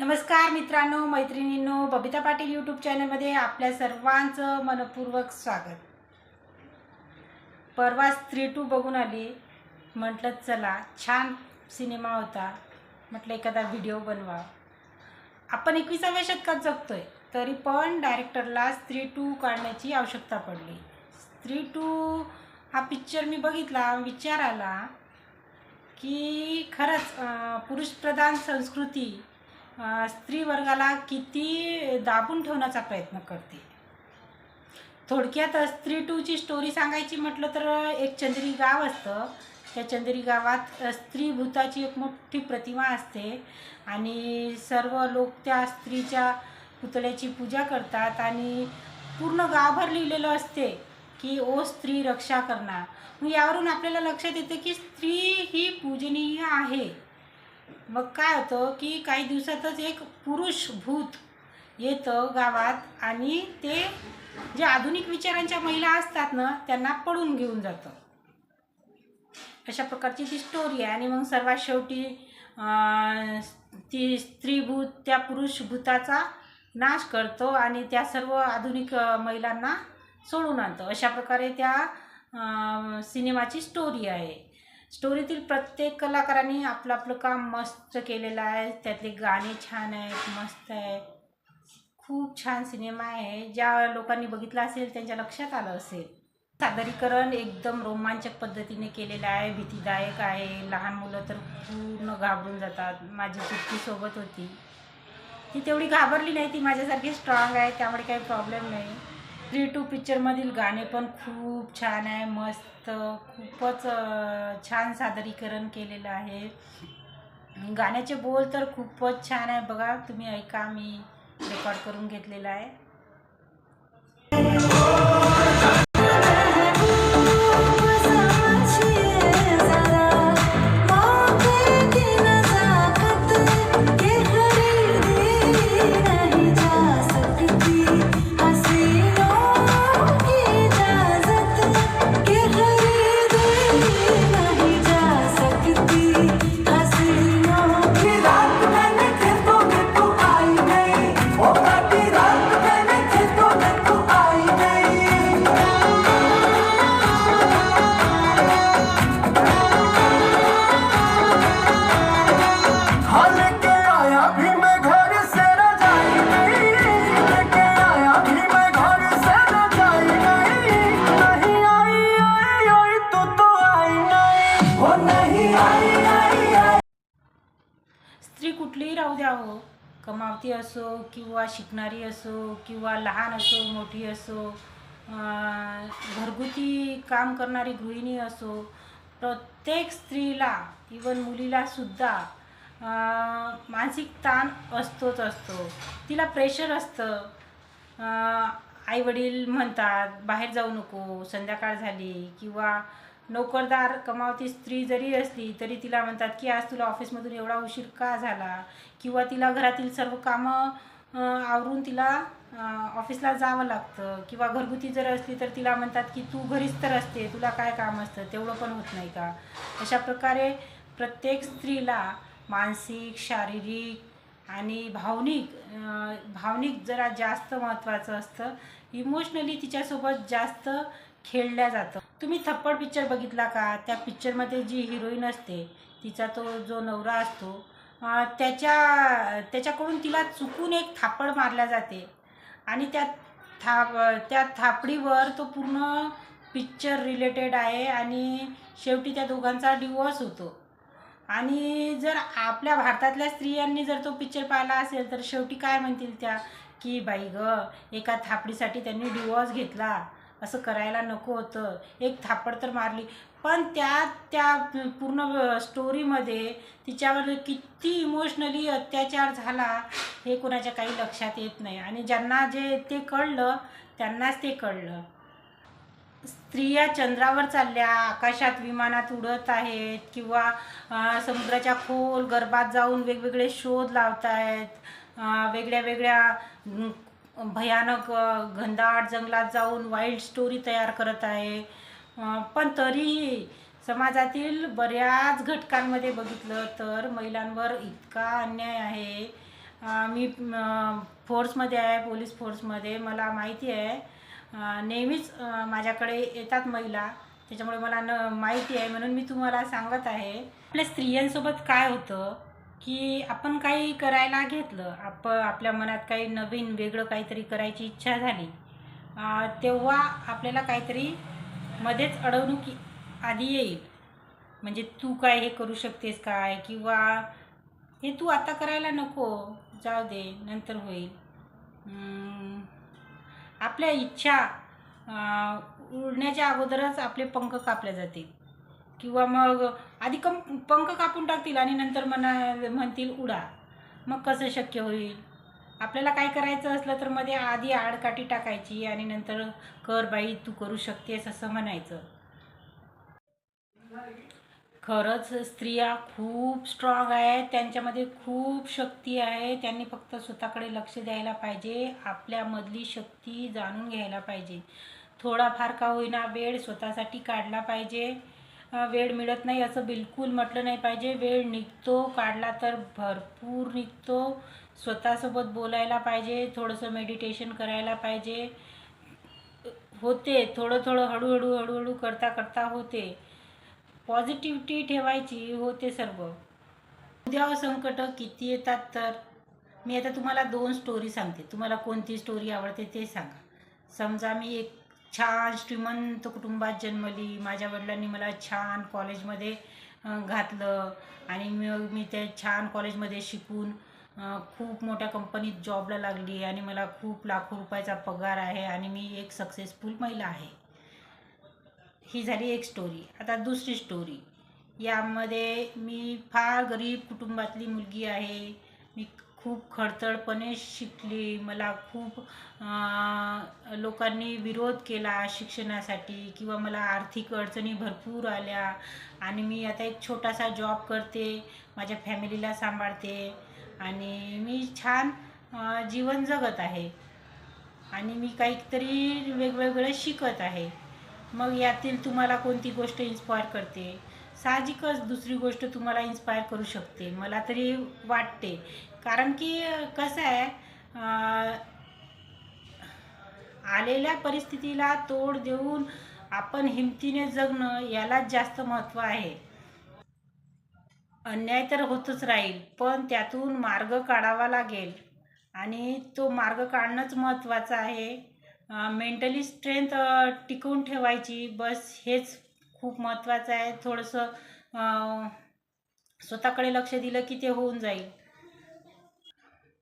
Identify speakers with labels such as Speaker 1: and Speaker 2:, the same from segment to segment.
Speaker 1: नमस्कार मित्रांनो मैत्रिणींनो बबिता पाटील यूट्यूब चॅनलमध्ये आपल्या सर्वांचं मनपूर्वक स्वागत. परवा स्त्री टू बघून आली. म्हटलं चला छान सिनेमा होता. म्हटलं एखादा व्हिडिओ बनवा. आपण एकविसाव्या शतकात जगतो आहे तरी पण डायरेक्टरला स्त्री टू काढण्याची आवश्यकता पडली. स्त्री टू हा पिक्चर मी बघितला विचार आला की खरंच पुरुषप्रधान संस्कृती स्त्री वर्गाला किती दाबून ठेवण्याचा प्रयत्न करते. थोडक्यात स्त्री टूची स्टोरी सांगायची म्हटलं तर एक चंद्री गाव असतं. त्या चंद्री गावात स्त्री भूताची एक मोठी प्रतिमा असते आणि सर्व लोक त्या स्त्रीच्या पुतळ्याची पूजा करतात आणि पूर्ण गावभर लिहिलेलं असते की ओ स्त्री रक्षा करणार. मग यावरून आपल्याला लक्षात येते की स्त्री ही पूजनीय आहे. मग काय होतं की काही दिवसातच एक पुरुष भूत येतं गावात आणि ते जे आधुनिक विचारांच्या महिला असतात ना त्यांना पळून घेऊन जातं. अशा प्रकारची ती स्टोरी आहे. आणि मग सर्वात शेवटी ती स्त्रीभूत त्या पुरुष भूताचा नाश करतो आणि त्या सर्व आधुनिक महिलांना सोडून आणतो. अशा प्रकारे त्या सिनेमाची स्टोरी आहे. स्टोरीतील प्रत्येक कलाकारांनी आपलं आपलं काम मस्त केलेलं आहे. त्यातले गाणे छान आहेत मस्त आहे खूप छान सिनेमा आहे. ज्या लोकांनी बघितला असेल त्यांच्या लक्षात आलं असेल. सादरीकरण एकदम रोमांचक पद्धतीने केलेलं आहे. भीतीदायक आहे. लहान मुलं तर पूर्ण घाबरून जातात. माझी चिठ्ठी सोबत होती. ती तेवढी घाबरली नाही. ती माझ्यासारखी स्ट्रॉंग आहे. त्यामुळे काही प्रॉब्लेम नाही. थ्री टू पिक्चरमधील गाणे पण खूप छान आहे मस्त खूपच छान सादरीकरण केलेलं आहे. गाण्याचे बोल तर खूपच छान आहे. बघा तुम्ही ऐका मी रेकॉर्ड करून घेतलेला आहे. राहू द्या हो. कमावती असो किंवा शिकणारी असो किंवा लहान असो मोठी असो घरगुती काम करणारी गृहिणी असो प्रत्येक स्त्रीला इवन मुलीला सुद्धा मानसिक ताण असतोच असतो. तिला प्रेशर असतं. आईवडील म्हणतात बाहेर जाऊ नको संध्याकाळ झाली किंवा नोकरदार कमावती स्त्री जरी असली तरी तिला म्हणतात की आज तुला ऑफिसमधून एवढा उशीर का झाला? किंवा तिला घरातील सर्व कामं आवरून तिला ऑफिसला जावं लागतं. किंवा घरगुती जर असली तर तिला म्हणतात की तू घरीच तर असते तुला काय काम असतं? तेवढं पण होत नाही का? अशा प्रकारे प्रत्येक स्त्रीला मानसिक शारीरिक आणि भावनिक भावनिक जरा जास्त महत्त्वाचं असतं. इमोशनली तिच्यासोबत जास्त खेळल्या जातं. तुम्ही थप्पड पिक्चर बघितला का? त्या पिक्चरमध्ये जी हिरोईन असते तिचा तो जो नवरा असतो त्याच्या त्याच्याकडून तिला चुकून एक थापड मारल्या जाते. आणि त्या थाप त्या थापडीवर तो पूर्ण पिक्चर रिलेटेड आहे आणि शेवटी त्या दोघांचा डिवोर्स होतो. आणि जर आपल्या भारतातल्या स्त्रियांनी जर तो पिक्चर पाहिला असेल तर शेवटी काय म्हणतील त्या? की बाई ग एका थापडीसाठी त्यांनी डिवोर्स घेतला. असं करायला नको होतं. एक थापड तर मारली. पण त्या त्या पूर्ण स्टोरीमध्ये तिच्यावर किती इमोशनली अत्याचार झाला हे कोणाच्या काही लक्षात येत नाही. आणि ज्यांना जे ते कळलं त्यांनाच ते कळलं. स्त्रिया चंद्रावर चालल्या आकाशात विमानात उडत आहेत किंवा समुद्राच्या खोल गर्भात जाऊन वेगवेगळे शोध लावत आहेत वेगळ्या वेगळ्या भयानक घनदाट जंगलात जाऊन वाईल्ड स्टोरी तयार करत आहे. पण तरीही समाजातील बऱ्याच घटकांमध्ये बघितलं तर महिलांवर इतका अन्याय आहे. मी फोर्समध्ये आहे पोलीस फोर्समध्ये मला माहिती आहे नेहमीच माझ्याकडे येतात महिला. त्याच्यामुळे मला न माहिती आहे. म्हणून मी तुम्हाला सांगत आहे आपल्या स्त्रियांसोबत काय होतं? की आपण काही करायला घेतलं आप आपल्या मनात काही नवीन वेगळं काहीतरी करायची इच्छा झाली तेव्हा आपल्याला काहीतरी मध्येच अडवणूक आधी येईल. म्हणजे तू काय हे करू शकतेस काय? किंवा हे तू आता करायला नको जाऊ दे नंतर होईल. आपल्या इच्छा उडण्याच्या अगोदरच आपले पंख कापले जातील. किंवा मग आधी कम पंख कापून टाकतील आणि नंतर म्हणा म्हणतील उडा. मग कसं शक्य होईल? आपल्याला काय करायचं असलं तर मध्ये आधी आडकाठी टाकायची आणि नंतर कर बाई तू करू शकतेस असं म्हणायचं. खरंच स्त्रिया खूप स्ट्रॉंग आहेत. त्यांच्यामध्ये खूप शक्ती आहे. त्यांनी फक्त स्वतःकडे लक्ष द्यायला पाहिजे. आपल्यामधली शक्ती जाणून घ्यायला पाहिजे. थोडाफार का होईना वेळ स्वतःसाठी काढला पाहिजे. वेळ मिळत नाही असं बिलकुल म्हटलं नाही पाहिजे. वेळ निघतो काढला तर भरपूर निघतो. स्वतःसोबत बोलायला पाहिजे थोडंसं मेडिटेशन करायला पाहिजे. होते थोडं थोडं हळूहळू हळूहळू करता करता होते. पॉझिटिव्हिटी ठेवायची होते सर्व. उद्या संकट किती येतात तर? मी आता तुम्हाला दोन स्टोरी सांगते. तुम्हाला कोणती स्टोरी आवडते ते सांगा. समजा मी एक छान श्रीमंत कुटुंबात जन्मली. माझ्या वडिलांनी मला छान कॉलेजमध्ये घातलं आणि मग मी त्या छान कॉलेजमध्ये शिकून खूप मोठ्या कंपनीत जॉबला लागली आणि मला खूप लाखो रुपयाचा पगार आहे आणि मी एक सक्सेसफुल महिला आहे. ही झाली एक स्टोरी आता दुसरी स्टोरी यामध्ये मी फार गरीब कुटुंबातली मुलगी आहे. मी खूप खडतडपणे शिकली. मला खूप लोकांनी विरोध केला शिक्षणासाठी किंवा मला आर्थिक अडचणी भरपूर आल्या आणि मी आता एक छोटासा जॉब करते माझ्या फॅमिलीला सांभाळते आणि मी छान जीवन जगत आहे आणि मी काहीतरी वेगवेगळं शिकत आहे. मग यातील तुम्हाला कोणती गोष्ट इन्स्पायर करते? साहजिकच दुसरी गोष्ट तुम्हाला इन्स्पायर करू शकते. मला तरी वाटते. कारण की कसं आहे आलेल्या परिस्थितीला तोड देऊन आपण हिमतीने जगणं यालाच जास्त महत्त्व आहे. अन्याय तर होतच राहील पण त्यातून मार्ग काढावा लागेल. आणि तो मार्ग काढणंच महत्त्वाचं आहे. मेंटली स्ट्रेंथ टिकवून ठेवायची बस हेच खूप महत्त्वाचं आहे. थोडंसं स्वतःकडे लक्ष दिलं की ते होऊन जाईल.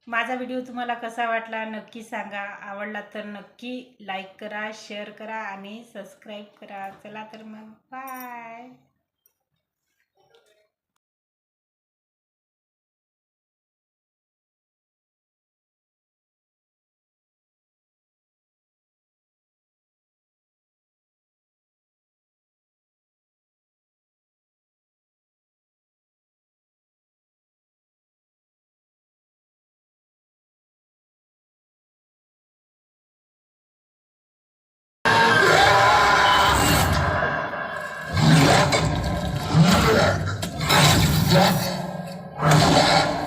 Speaker 1: माझा व्हिडिओ तुम्हाला कसा वाटला नक्की सांगा. आवडला तर नक्की लाईक करा शेअर करा आणि सबस्क्राईब करा. चला तर मग बाय. death or life.